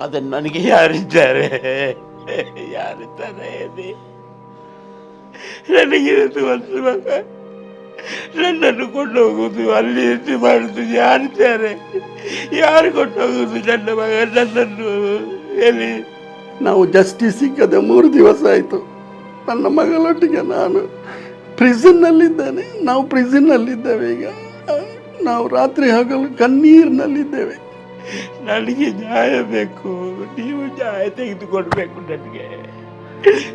ಅದನ್ನು ನನಗೆ ಯಾರಿದ್ದಾರೆ? ಯಾರಿದ್ದಾರೆ ನನಗಿರೋದು ಒಂದು ಮಗ. ನನ್ನನ್ನು ಕೊಂಡೋಗುವುದು ಅಲ್ಲಿ ಇದು ಮಾಡುದು ಯಾರಿದ್ದಾರೆ? ಯಾರು ಕೊಂಡೋಗುದು ನನ್ನ ಮಗ? ನನ್ನನ್ನು ಹೇಳಿ. ನಾವು ಜಸ್ಟಿಸ್ ಸಿಕ್ಕದೆ ಮೂರು ದಿವಸ ಆಯಿತು. ನನ್ನ ಮಗಳೊಟ್ಟಿಗೆ ನಾನು ಪ್ರಿಸನ್ನಲ್ಲಿದ್ದಾನೆ ನಾವು ಪ್ರಿಸನ್ನಲ್ಲಿದ್ದೇವೆ ಈಗ. ನಾವು ರಾತ್ರಿ ಹಗಲು ಕಣ್ಣೀರಿನಲ್ಲಿದ್ದೇವೆ. ನನಗೆ ನ್ಯಾಯ ಬೇಕು. ನೀವು ನ್ಯಾಯ ತೆಗೆದುಕೊಡ್ಬೇಕು ನನಗೆ.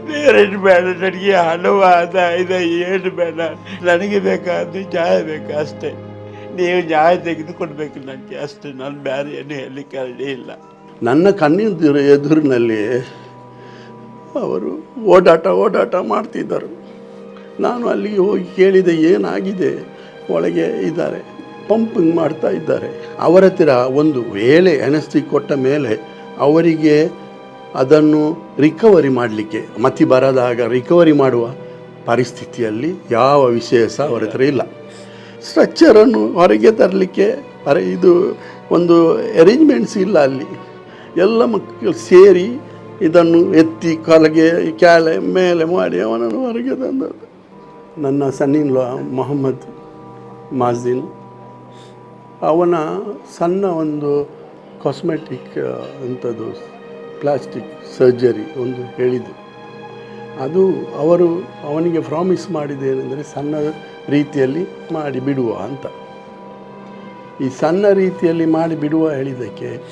ಬೇರೇನು ಬೇಡ, ನನಗೆ ಹಲವಾದ ಆದಾಯದ ಏನು ಬೇಡ. ನನಗೆ ಬೇಕಾದ ನ್ಯಾಯ ಬೇಕು ಅಷ್ಟೇ. ನೀವು ನ್ಯಾಯ ತೆಗೆದುಕೊಡ್ಬೇಕು ನನಗೆ ಅಷ್ಟೇ. ನಾನು ಬೇರೆ ಏನು ಹೇಳಲಿಕ್ಕೆ ಇಲ್ಲ. ನನ್ನ ಕಣ್ಣಿನ ಎದುರಿನಲ್ಲಿ ಅವರು ಓಡಾಟ ಓಡಾಟ ಮಾಡ್ತಿದ್ದರು. ನಾನು ಅಲ್ಲಿಗೆ ಹೋಗಿ ಕೇಳಿದೆ, ಏನಾಗಿದೆ? ಒಳಗೆ ಇದ್ದಾರೆ. ಪಂಪಿಂಗ್ ಮಾಡ್ತಾ ಇದ್ದಾರೆ. ಅವರ ಹತ್ತಿರ ಒಂದು ವೇಳೆ ಎನಸ್ತಿ ಕೊಟ್ಟ ಮೇಲೆ ಅವರಿಗೆ ಅದನ್ನು ರಿಕವರಿ ಮಾಡಲಿಕ್ಕೆ, ಮತಿ ಬರದಾಗ ರಿಕವರಿ ಮಾಡುವ ಪರಿಸ್ಥಿತಿಯಲ್ಲಿ ಯಾವ ವಿಷಯ ಸಹ ಅವರ ಹತ್ರ ಇಲ್ಲ. ಸ್ಟ್ರಕ್ಚರನ್ನು ಹೊರಗೆ ತರಲಿಕ್ಕೆ, ಅರೆ ಇದು ಒಂದು ಅರೇಂಜ್ಮೆಂಟ್ಸ್ ಇಲ್ಲ ಅಲ್ಲಿ. ಎಲ್ಲ ಮಕ್ಕಳು ಸೇರಿ ಇದನ್ನು ಎತ್ತಿ ಕೊಲಗೆ ಕ್ಯಾಲೆ ಮೇಲೆ ಮಾಡಿ ಅವನನ್ನು ಹೊರಗೆ ತಂದದ್ದು. ನನ್ನ ಸನ್ನಿನ್ಲ ಮೊಹಮ್ಮದ್ ಮಾಜಿನ್ ಅವನ ಸಣ್ಣ ಒಂದು ಕಾಸ್ಮೆಟಿಕ್ ಅಂಥದ್ದು ಪ್ಲಾಸ್ಟಿಕ್ ಸರ್ಜರಿ ಒಂದು ಹೇಳಿದ್ದು. ಅದು ಅವರು ಅವನಿಗೆ ಪ್ರಾಮಿಸ್ ಮಾಡಿದ್ದೇನೆಂದರೆ ಸಣ್ಣ ರೀತಿಯಲ್ಲಿ ಮಾಡಿ ಬಿಡುವ ಅಂತ. ಈ ಸಣ್ಣ ರೀತಿಯಲ್ಲಿ ಮಾಡಿ ಬಿಡುವ ಹೇಳಿದ್ದಕ್ಕೆ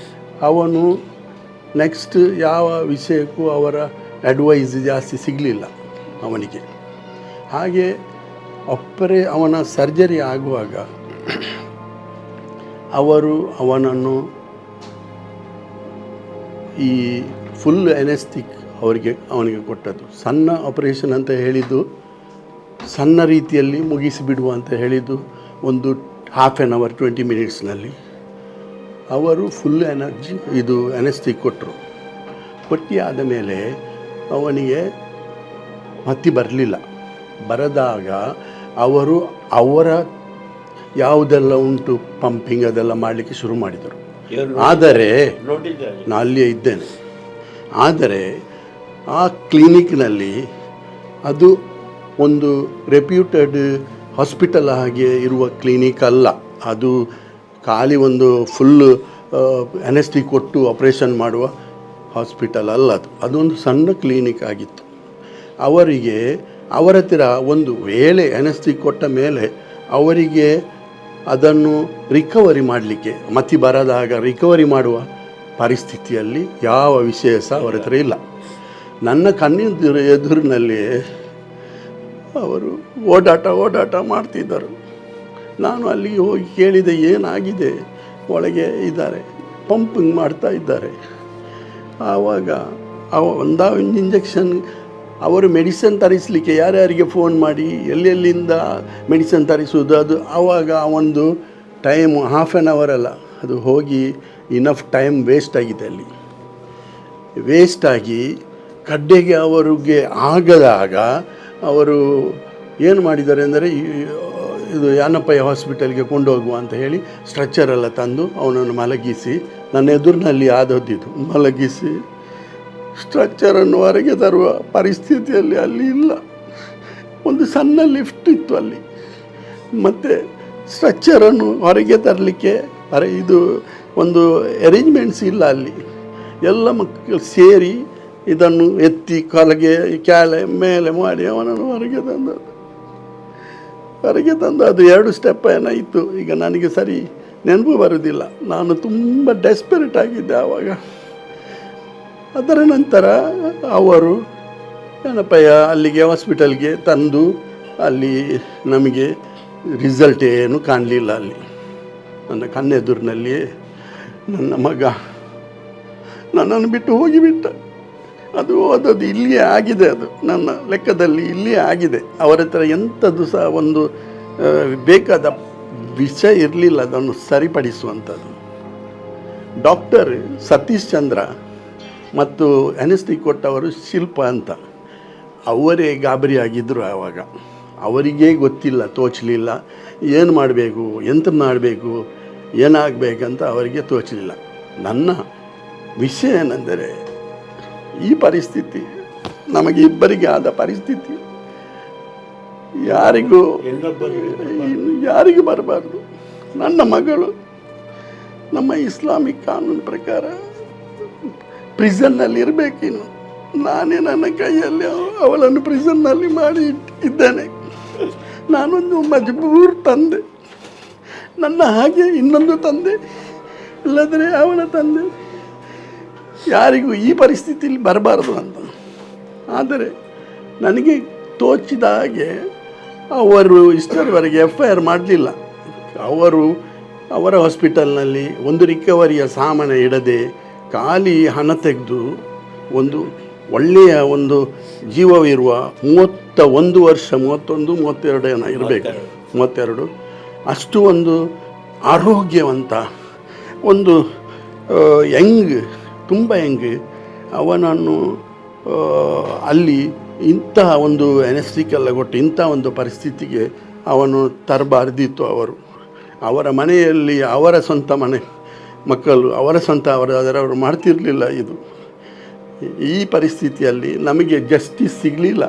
ಅವನು ನೆಕ್ಸ್ಟ್ ಯಾವ ವಿಷಯಕ್ಕೂ ಅವರ ಅಡ್ವೈಸ್ ಜಾಸ್ತಿ ಸಿಗಲಿಲ್ಲ ಅವನಿಗೆ. ಹಾಗೆ ಒಪ್ಪರೆ ಅವನ ಸರ್ಜರಿ ಆಗುವಾಗ ಅವರು ಅವನನ್ನು ಈ ಫುಲ್ ಎನೆಸ್ಟಿಕ್ ಅವರಿಗೆ, ಅವನಿಗೆ ಕೊಟ್ಟದ್ದು. ಸಣ್ಣ ಆಪರೇಷನ್ ಅಂತ ಹೇಳಿದ್ದು, ಸಣ್ಣ ರೀತಿಯಲ್ಲಿ ಮುಗಿಸಿಬಿಡುವ ಅಂತ ಹೇಳಿದ್ದು, ಒಂದು ಹಾಫ್ ಆ್ಯನ್ ಅವರ್ ಟ್ವೆಂಟಿ ಮಿನಿಟ್ಸ್ನಲ್ಲಿ ಅವರು ಫುಲ್ ಎನರ್ಜಿ ಇದು ಎನೆಸ್ಟಿಕ್ ಕೊಟ್ಟರು. ಕೊಟ್ಟಿ ಆದ ಮೇಲೆ ಅವನಿಗೆ ಮತ್ತಿ ಬರಲಿಲ್ಲ. ಬರದಾಗ ಅವರು ಅವರ ಯಾವುದೆಲ್ಲ ಉಂಟು ಪಂಪಿಂಗ್ ಅದೆಲ್ಲ ಮಾಡಲಿಕ್ಕೆ ಶುರು ಮಾಡಿದರು. ಆದರೆ ನಾನು ಅಲ್ಲಿಯೇ ಇದ್ದೇನೆ. ಆದರೆ ಆ ಕ್ಲಿನಿಕ್ನಲ್ಲಿ ಅದು ಒಂದು ರೆಪ್ಯೂಟೆಡ್ ಹಾಸ್ಪಿಟಲ್ ಹಾಗೆ ಇರುವ ಕ್ಲಿನಿಕ್ ಅಲ್ಲ. ಅದು ಖಾಲಿ ಒಂದು ಫುಲ್ ಎನೆಸ್ಟಿ ಕೊಟ್ಟು ಆಪ್ರೇಷನ್ ಮಾಡುವ ಹಾಸ್ಪಿಟಲ್ ಅಲ್ಲ ಅದು. ಅದೊಂದು ಸಣ್ಣ ಕ್ಲಿನಿಕ್ ಆಗಿತ್ತು. ಅವರಿಗೆ ಅವರ ಹತ್ತಿರ ಒಂದು ವೇಳೆ ಎನೆಸ್ಟಿ ಕೊಟ್ಟ ಮೇಲೆ ಅವರಿಗೆ ಅದನ್ನು ರಿಕವರಿ ಮಾಡಲಿಕ್ಕೆ, ಮತಿ ಬರದಾಗ ರಿಕವರಿ ಮಾಡುವ ಪರಿಸ್ಥಿತಿಯಲ್ಲಿ ಯಾವ ವಿಷಯ ಸಹ ಅವರ ಹತ್ರ ಇಲ್ಲ. ನನ್ನ ಕಣ್ಣಿನ ಎದುರಿನಲ್ಲಿ ಅವರು ಓಡಾಟ ಓಡಾಟ ಮಾಡ್ತಿದ್ದರು. ನಾನು ಅಲ್ಲಿಗೆ ಹೋಗಿ ಕೇಳಿದೆ, ಏನಾಗಿದೆ? ಒಳಗೆ ಇದ್ದಾರೆ, ಪಂಪಿಂಗ್ ಮಾಡ್ತಾ ಇದ್ದಾರೆ. ಆವಾಗ ಅವ ಒಂದಾ ಒಂದು ಇಂಜೆಕ್ಷನ್ ಅವರು ಮೆಡಿಸನ್ ತರಿಸಲಿಕ್ಕೆ ಯಾರ್ಯಾರಿಗೆ ಫೋನ್ ಮಾಡಿ, ಎಲ್ಲೆಲ್ಲಿಂದ ಮೆಡಿಸನ್ ತರಿಸುವುದು, ಅದು ಆವಾಗ ಒಂದು ಟೈಮ್ ಹಾಫ್ ಆ್ಯನ್ ಅವರ್ ಅಲ್ಲ, ಅದು ಹೋಗಿ ಇನಫ್ ಟೈಮ್ ವೇಸ್ಟ್ ಆಗಿದೆ ಅಲ್ಲಿ. ವೇಸ್ಟ್ ಆಗಿ ಕಡ್ಡೆಗೆ ಅವರಿಗೆ ಆಗದಾಗ ಅವರು ಏನು ಮಾಡಿದ್ದಾರೆ ಅಂದರೆ ಇದು ಯಾನಪ್ಪಯ್ಯ ಹಾಸ್ಪಿಟಲ್ಗೆ ಕೊಂಡೋಗುವ ಅಂತ ಹೇಳಿ ಸ್ಟ್ರೆಚ್ಚರೆಲ್ಲ ತಂದು ಅವನನ್ನು ಮಲಗಿಸಿ, ನನ್ನ ಎದುರಿನಲ್ಲಿ ಆದದ್ದಿದ್ದು ಮಲಗಿಸಿ ಸ್ಟ್ರಕ್ಚರನ್ನು ಹೊರಗೆ ತರುವ ಪರಿಸ್ಥಿತಿಯಲ್ಲಿ ಅಲ್ಲಿ ಇಲ್ಲ. ಒಂದು ಸಣ್ಣ ಲಿಫ್ಟ್ ಇತ್ತು ಅಲ್ಲಿ. ಮತ್ತು ಸ್ಟ್ರಕ್ಚರನ್ನು ಹೊರಗೆ ತರಲಿಕ್ಕೆ ಅರೆ ಇದು ಒಂದು ಅರೇಂಜ್ಮೆಂಟ್ಸ್ ಇಲ್ಲ ಅಲ್ಲಿ. ಎಲ್ಲ ಮಕ್ಕಳು ಸೇರಿ ಇದನ್ನು ಎತ್ತಿ ಕೊಲಗೆ, ಕ್ಯಾಲೆ ಮೇಲೆ ಮಾಡಿ ಅವನನ್ನು ಹೊರಗೆ ತಂದದ್ದು. ಹೊರಗೆ ತಂದು ಅದು ಎರಡು ಸ್ಟೆಪ್ ಏನಾಯಿತು ಈಗ ನನಗೆ ಸರಿ ನೆನಪು ಬರುವುದಿಲ್ಲ ನಾನು ತುಂಬ ಡೆಸ್ಪರೇಟ್ ಆಗಿದ್ದೆ ಆವಾಗ. ಅದರ ನಂತರ ಅವರು, ಏನಪ್ಪಯ್ಯ, ಅಲ್ಲಿಗೆ ಹಾಸ್ಪಿಟಲ್ಗೆ ತಂದು ಅಲ್ಲಿ ನಮಗೆ ರಿಸಲ್ಟ್ ಏನು ಕಾಣಲಿಲ್ಲ ಅಲ್ಲಿ. ನನ್ನ ಕಣ್ಣೆದುರಿನಲ್ಲಿ ನನ್ನ ಮಗ ನನ್ನನ್ನು ಬಿಟ್ಟು ಹೋಗಿಬಿಟ್ಟ. ಅದು ಅದು ಇಲ್ಲಿಯೇ ಆಗಿದೆ ಅದು. ನನ್ನ ಲೆಕ್ಕದಲ್ಲಿ ಇಲ್ಲಿಯೇ ಆಗಿದೆ. ಅವರ ಹತ್ರ ಎಂಥದ್ದು ಸಹ ಒಂದು ಬೇಕಾದ ವಿಷಯ ಇರಲಿಲ್ಲ. ಅದನ್ನು ಸರಿಪಡಿಸುವಂಥದ್ದು. ಡಾಕ್ಟರ್ ಸತೀಶ್ ಚಂದ್ರ ಮತ್ತು ಅನಿಸ್ತಿ ಕೊಟ್ಟವರು ಶಿಲ್ಪ ಅಂತ. ಅವರೇ ಗಾಬರಿಯಾಗಿದ್ದರು ಆವಾಗ. ಅವರಿಗೇ ಗೊತ್ತಿಲ್ಲ, ತೋಚಲಿಲ್ಲ. ಏನು ಮಾಡಬೇಕು, ಎಂತ ಮಾಡಬೇಕು, ಏನಾಗಬೇಕಂತ ಅವರಿಗೆ ತೋಚಲಿಲ್ಲ. ನನ್ನ ವಿಷಯ ಏನೆಂದರೆ, ಈ ಪರಿಸ್ಥಿತಿ, ನಮಗೆ ಇಬ್ಬರಿಗೆ ಆದ ಪರಿಸ್ಥಿತಿ. ಯಾರಿಗೂ ಯಾರಿಗೂ ಬರಬಾರ್ದು. ನನ್ನ ಮಗಳು, ನಮ್ಮ ಇಸ್ಲಾಮಿಕ್ ಕಾನೂನು ಪ್ರಕಾರ ಪ್ರಿಸನ್ನಲ್ಲಿ ಇರಬೇಕಿನ್ನು ನಾನೇ ನನ್ನ ಕೈಯಲ್ಲಿ ಅವ- ಅವಳನ್ನು ಪ್ರಿಸನ್ನಲ್ಲಿ ಮಾಡಿ ಇಟ್ಟಿದ್ದೇನೆ. ನಾನೊಂದು ಮಜಬೂರ್ ತಂದೆ. ನನ್ನ ಹಾಗೆ ಇನ್ನೊಂದು ತಂದೆ. ಇಲ್ಲದ್ರೆ ಅವಳ ತಂದೆ ಯಾರಿಗೂ ಈ ಪರಿಸ್ಥಿತಿಯಲ್ಲಿ ಬರಬಾರದು ಅಂತ. ಆದರೆ ನನಗೆ ತೋಚಿದ ಹಾಗೆ ಅವರು ಇಷ್ಟರವರೆಗೆ ಎಫ್ ಐ ಆರ್ ಮಾಡಲಿಲ್ಲ. ಅವರು ಅವರ ಹಾಸ್ಪಿಟಲ್ನಲ್ಲಿ ಒಂದು ರಿಕವರಿಯ ಸಾಮಾನು ಇಡದೆ ಖಾಲಿ ಹಣ ತೆಗೆದು ಒಂದು ಒಳ್ಳೆಯ ಒಂದು ಜೀವವಿರುವ ಮೂವತ್ತ ಒಂದು ವರ್ಷ ಮೂವತ್ತೊಂದು ಮೂವತ್ತೆರಡು ಏನೋ ಇರಬೇಕು? ಮೂವತ್ತೆರಡು. ಅಷ್ಟು ಒಂದು ಆರೋಗ್ಯವಂತ ಒಂದು ಯಂಗ್ ತುಂಬ ಯಂಗ್ ಅವನನ್ನು ಅಲ್ಲಿ ಇಂತಹ ಒಂದು ಎನೆಸ್ಟಿಕ್ಕೆಲ್ಲ ಕೊಟ್ಟು ಇಂಥ ಒಂದು ಪರಿಸ್ಥಿತಿಗೆ ಅವನು ತರಬಾರ್ದಿತ್ತು ಅವರು. ಅವರ ಮನೆಯಲ್ಲಿ ಅವರ ಸ್ವಂತ ಮನೆ. ಮಕ್ಕಳು, ಅವರ ಸ್ವಂತ ಅವರಾದರೆ ಅವರು ಮಾಡ್ತಿರಲಿಲ್ಲ ಇದು. ಈ ಪರಿಸ್ಥಿತಿಯಲ್ಲಿ ನಮಗೆ ಜಸ್ಟಿಸ್ ಸಿಗಲಿಲ್ಲ.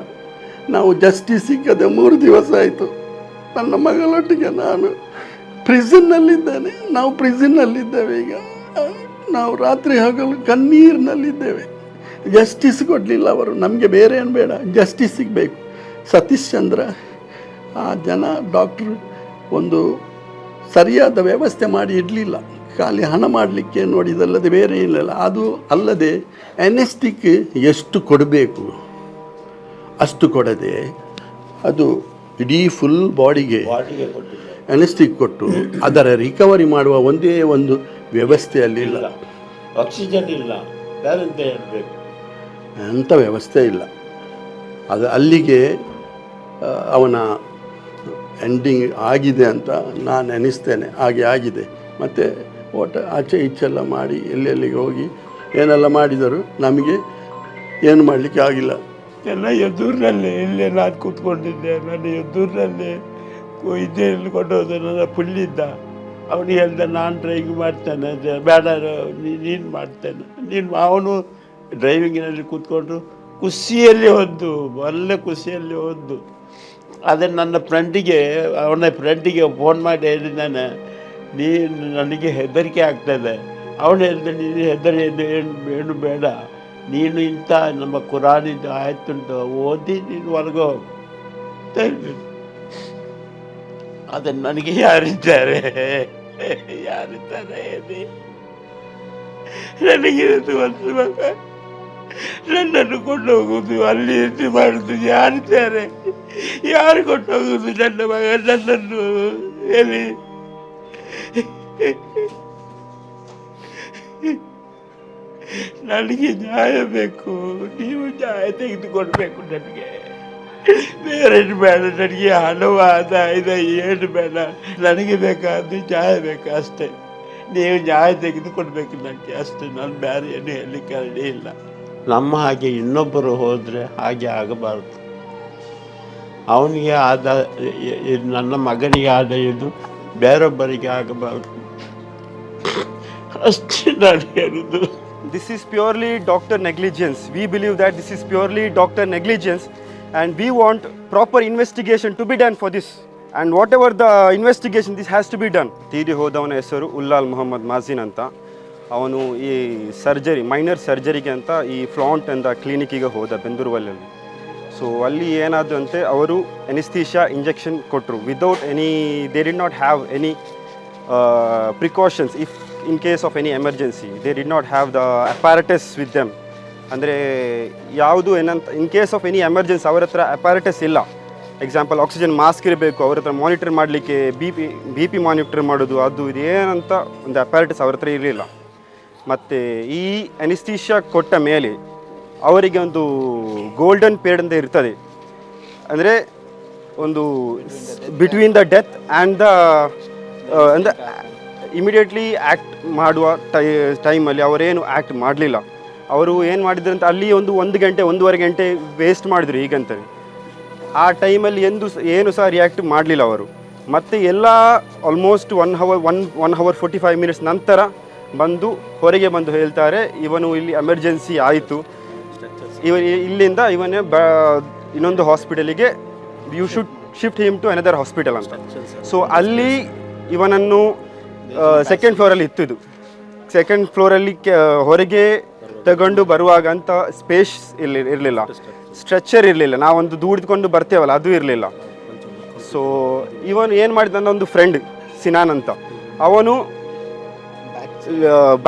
ನಾವು ಜಸ್ಟಿಸ್ ಸಿಕ್ಕದೆ ಮೂರು ದಿವಸ ಆಯಿತು. ನನ್ನ ಮಗಳೊಟ್ಟಿಗೆ ನಾನು ಪ್ರಿಸನ್ನಲ್ಲಿದ್ದೇನೆ ನಾವು ಪ್ರಿಸನ್ನಲ್ಲಿದ್ದೇವೆ ಈಗ. ನಾವು ರಾತ್ರಿ ಹಗಲು ಕಣ್ಣೀರಿನಲ್ಲಿದ್ದೇವೆ ಜಸ್ಟಿಸ್ ಕೊಡಲಿಲ್ಲ ಅವರು. ನಮಗೆ ಬೇರೆ ಏನು ಬೇಡ. ಜಸ್ಟಿಸ್ ಸಿಗಬೇಕು. ಸತೀಶ್ ಚಂದ್ರ, ಆ ಜನ ಡಾಕ್ಟ್ರು ಒಂದು ಸರಿಯಾದ ವ್ಯವಸ್ಥೆ ಮಾಡಿ ಇಡಲಿಲ್ಲ. ಖಾಲಿ ಹಣ ಮಾಡಲಿಕ್ಕೆ ನೋಡಿದಲ್ಲದೆ ಬೇರೆ ಏನಿಲ್ಲ ಅದು ಅಲ್ಲದೆ ಎನೆಸ್ಟಿಕ್ ಎಷ್ಟು ಕೊಡಬೇಕು? ಅಷ್ಟು ಕೊಡದೆ ಅದು ಇಡೀ ಫುಲ್ ಬಾಡಿಗೆ ಎನೆಸ್ಟಿಕ್ ಕೊಟ್ಟು. ಅದರ ರಿಕವರಿ ಮಾಡುವ ಒಂದೇ ಒಂದು ವ್ಯವಸ್ಥೆಯಲ್ಲಿ ಇಲ್ಲ. ಇಲ್ಲ. ಆಕ್ಸಿಜನ್ ಇಲ್ಲ. ಅಂಥ ವ್ಯವಸ್ಥೆ ಇಲ್ಲ. ಅದು ಅಲ್ಲಿಗೆ ಅವನ ಎಂಡಿಂಗ್ ಆಗಿದೆ ಅಂತ ನಾನು ಎನಿಸ್ತೇನೆ ಹಾಗೆ ಆಗಿದೆ. ಮತ್ತು ಓಟ ಆಚೆ ಈಚೆಲ್ಲ ಮಾಡಿ ಎಲ್ಲೆಲ್ಲಿಗೆ ಹೋಗಿ ಏನೆಲ್ಲ ಮಾಡಿದರು ನಮಗೆ ಏನು ಮಾಡಲಿಕ್ಕೆ ಆಗಿಲ್ಲ. ಎಲ್ಲ ಎದುರಿನಲ್ಲೇ ಇಲ್ಲೇ ನಾನು ಕೂತ್ಕೊಂಡಿದ್ದೆ. ನನ್ನ ಎದುರಿನಲ್ಲೇ ಕೊಂಡು ಕೊಂಡೋದ ನನ್ನ ಪುಲ್ಲಿದ್ದ. ಅವನಿಗೆ ಹೇಳ್ದ, ನಾನು ಡ್ರೈವಿಂಗ್ ಮಾಡ್ತೇನೆ. ಬೇಡ ನೀನು ಮಾಡ್ತೇನೆ. ನೀನು, ಅವನು ಡ್ರೈವಿಂಗಿನಲ್ಲಿ ಕೂತ್ಕೊಂಡು ಖುಷಿಯಲ್ಲಿ ಹೊದ್ದು, ಒಳ್ಳೆ ಖುಷಿಯಲ್ಲಿ ಹೊದ್ದು. ಅದೇ ನನ್ನ ಫ್ರೆಂಡಿಗೆ ಅವನ ಫ್ರೆಂಡಿಗೆ ಫೋನ್ ಮಾಡಿ ಹೇಳಿದ್ದಾನೆ. ನೀನು ನನಗೆ ಹೆದರಿಕೆ ಆಗ್ತದೆ. ಅವನು ಹೇಳಿದ, ನೀನು ಹೆದರಿ ಏನು ಏನು ಬೇಡ. ನೀನು ಇಂಥ ನಮ್ಮ ಕುರಾನಿದ್ದು ಆಯ್ತುಂಟು ಓದಿ, ನೀನು ಅಂತ ಹೇಳಿದ್ರು. ಅದನ್ನು ನನಗೆ ಯಾರಿದ್ದಾರೆ? ಯಾರಿದ್ದಾರೆ ಮಗ. ನನ್ನನ್ನು ಕೊಂಡು ಅಲ್ಲಿ ಇದು ಮಾಡುದು ಯಾರಿದ್ದಾರೆ? ಯಾರು ಕೊಂಡು ಹೋಗುದು ನನ್ನ ಮಗ? ನನ್ನನ್ನು ಹೇಳಿ. ನನಗೆ ನ್ಯಾಯ ಬೇಕು. ನೀವು ನ್ಯಾಯ ತೆಗೆದುಕೊಡ್ಬೇಕು ನನಗೆ. ಬೇರೆ ಬೇಡ ನನಗೆ ಹಲವು ಆದಾಯದ ಏನು ಬೇಡ. ನನಗೆ ಬೇಕಾದ ನ್ಯಾಯ ಬೇಕು ಅಷ್ಟೇ. ನೀವು ನ್ಯಾಯ ತೆಗೆದುಕೊಡ್ಬೇಕು ನನಗೆ ಅಷ್ಟೇ. ನಾನು ಬೇರೆ ಏನು ಹೇಳಲಿಕ್ಕೆ ಇಲ್ಲ. ನಮ್ಮ ಹಾಗೆ ಇನ್ನೊಬ್ಬರು ಹೋದರೆ ಹಾಗೆ ಆಗಬಾರ್ದು. ಅವನಿಗೆ ಆದ, ನನ್ನ ಮಗನಿಗೆ ಆದ ಇದು ಬೇರೊಬ್ಬರಿಗೆ ಆಗಬಾರದು. ಅಷ್ಟೇ ನಾನು ಹೇಳಿದ್ದು. This is purely doctor negligence we believe that this is purely doctor negligence and we want proper investigation to be done for this and whatever the investigation this has to be done ತೀರಿ ಹೋದವನ ಹೆಸರು ಉಲ್ಲಾಲ್ ಮೊಹಮ್ಮದ್ ಮಾಜಿನ್ ಅಂತ. ಅವನು ಈ surgery minor ಸರ್ಜರಿಗೆ ಅಂತ ಈ flaunt ಎಂದ ಕ್ಲಿನಿಕ್ಕಿಗೆ ಹೋದ ಬೆಂದೂರುವಲ್ಲಿ ಸೊ ಅಲ್ಲಿ ಏನಾದ್ರು ಅಂತೆ ಅವರು ಎನಿಸ್ಥೀಶಾ ಇಂಜೆಕ್ಷನ್ ಕೊಟ್ಟರು without any they did not have any precautions if in case of any emergency they did not have the apparatus with them ಅಂದರೆ, ಯಾವುದು ಏನಂತ in case of any emergency ಅವ್ರ ಹತ್ರ ಅಪ್ಯಾರಟಸ್ ಇಲ್ಲ. ಎಕ್ಸಾಂಪಲ್ ಆಕ್ಸಿಜನ್ ಮಾಸ್ಕ್ ಇರಬೇಕು, ಅವ್ರ ಹತ್ರ monitor ಮಾಡಲಿಕ್ಕೆ B P B P monitor ಮಾಡೋದು, ಅದು ಇದು ಏನಂತ ಒಂದು ಅಪ್ಯಾರಟಸ್ ಅವ್ರ ಹತ್ರ ಇರಲಿಲ್ಲ. ಮತ್ತು ಈ ಅನಿಸ್ತೀಶಾ ಕೊಟ್ಟ ಮೇಲೆ ಅವರಿಗೆ ಒಂದು ಗೋಲ್ಡನ್ ಪೀರಿಯಡ್ ಅಂತ ಇರ್ತದೆ. ಅಂದರೆ ಒಂದು between the death and the ಅಂದರೆ ಇಮಿಡಿಯೇಟ್ಲಿ ಆ್ಯಕ್ಟ್ ಮಾಡುವ ಟೈ ಟೈಮಲ್ಲಿ ಅವರೇನು ಆ್ಯಕ್ಟ್ ಮಾಡಲಿಲ್ಲ. ಅವರು ಏನು ಮಾಡಿದ್ರು ಅಂತ ಅಲ್ಲಿ ಒಂದು ಒಂದು ಗಂಟೆ, ಒಂದೂವರೆ ಗಂಟೆ ವೇಸ್ಟ್ ಮಾಡಿದ್ರು ಈಗಂತಾರೆ ಆ ಟೈಮಲ್ಲಿ ಎಂದು ಏನು ಸಹ ರಿಯಾಕ್ಟ್ ಮಾಡಲಿಲ್ಲ ಅವರು. ಮತ್ತು ಎಲ್ಲ almost one hour one one hour forty five minutes ನಂತರ ಬಂದು ಹೊರಗೆ ಬಂದು ಹೇಳ್ತಾರೆ, ಇವನು ಇಲ್ಲಿ ಎಮರ್ಜೆನ್ಸಿ ಆಯಿತು. ಇವ ಇಲ್ಲಿಂದ ಇವನೇ ಬ ಇನ್ನೊಂದು ಹಾಸ್ಪಿಟಲಿಗೆ you should shift him to another hospital ಅಂತ. ಸೊ ಅಲ್ಲಿ ಇವನನ್ನು ಸೆಕೆಂಡ್ ಫ್ಲೋರಲ್ಲಿ ಇತ್ತು ಇದು ಸೆಕೆಂಡ್ ಫ್ಲೋರಲ್ಲಿ ಹೊರಗೆ ತಗೊಂಡು ಬರುವಾಗ ಅಂತ ಸ್ಪೇಸ್ ಇಲ್ಲಿ ಇರಲಿಲ್ಲ. ಸ್ಟ್ರೆಚರ್ ಇರಲಿಲ್ಲ. ನಾವೊಂದು ದೂಡಿದ್ಕೊಂಡು ಬರ್ತೇವಲ್ಲ ಅದು ಇರಲಿಲ್ಲ. ಸೊ ಇವನು ಏನು ಮಾಡಿದ ನನ್ನ ಒಂದು ಫ್ರೆಂಡ್ ಸಿನಾನ್ ಅಂತ. ಅವನು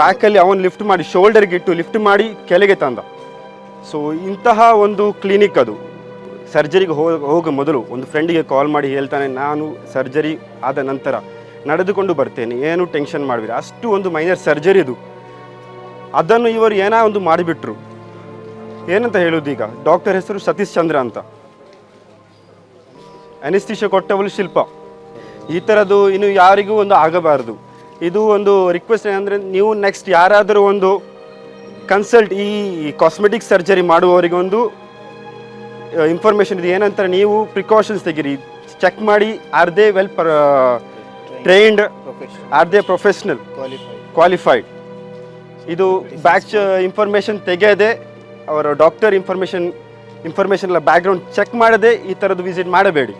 ಬ್ಯಾಕಲ್ಲಿ ಅವನು ಲಿಫ್ಟ್ ಮಾಡಿ ಶೋಲ್ಡರ್ಗಿಟ್ಟು ಲಿಫ್ಟ್ ಮಾಡಿ ಕೆಳಗೆ ತಂದ. ಸೊ ಇಂತಹ ಒಂದು ಕ್ಲಿನಿಕ್ ಅದು. ಸರ್ಜರಿಗೆ ಹೋಗೋ ಮೊದಲು ಒಂದು ಫ್ರೆಂಡಿಗೆ ಕಾಲ್ ಮಾಡಿ ಹೇಳ್ತಾನೆ, ನಾನು ಸರ್ಜರಿ ಆದ ನಂತರ ನಡೆದುಕೊಂಡು ಬರ್ತೇನೆ. ಏನು ಟೆನ್ಷನ್ ಮಾಡಬೇಡಿ. ಅಷ್ಟು ಒಂದು ಮೈನರ್ ಸರ್ಜರಿ ಇದು. ಅದನ್ನು ಇವರು ಏನೋ ಒಂದು ಮಾಡಿಬಿಟ್ರು. ಏನಂತ ಹೇಳೋದು ಈಗ? ಡಾಕ್ಟರ್ ಹೆಸರು ಸತೀಶ್ ಚಂದ್ರ ಅಂತ. ಅನಿಸ್ತಿಷ ಕೊಟ್ಟವಳು ಶಿಲ್ಪ. ಈ ಥರದ್ದು ಇನ್ನು ಯಾರಿಗೂ ಒಂದು ಆಗಬಾರದು. ಇದು ಒಂದು ರಿಕ್ವೆಸ್ಟ್ ಏನಂದರೆ, ನೀವು ನೆಕ್ಸ್ಟ್ ಯಾರಾದರೂ ಒಂದು ಕನ್ಸಲ್ಟ್ ಈ ಕಾಸ್ಮೆಟಿಕ್ ಸರ್ಜರಿ ಮಾಡುವವರಿಗೆ ಒಂದು ಇನ್ಫಾರ್ಮೇಷನ್ ಇದೆ. ಏನಂತಾರೆ ನೀವು ಪ್ರಿಕಾಷನ್ಸ್ ತೆಗೀರಿ. ಚೆಕ್ ಮಾಡಿ are they well per trained are they professional qualified ಇದು ಬ್ಯಾಕ್ ಇನ್ಫಾರ್ಮೇಷನ್ ತೆಗೆಯದೆ ಅವರ ಡಾಕ್ಟರ್ ಇನ್ಫಾರ್ಮೇಷನ್ ಇನ್ಫಾರ್ಮೇಷನ್ ಎಲ್ಲ ಬ್ಯಾಕ್ಗ್ರೌಂಡ್ ಚೆಕ್ ಮಾಡದೆ ಈ ಥರದ್ದು ವಿಸಿಟ್ ಮಾಡಬೇಡಿ.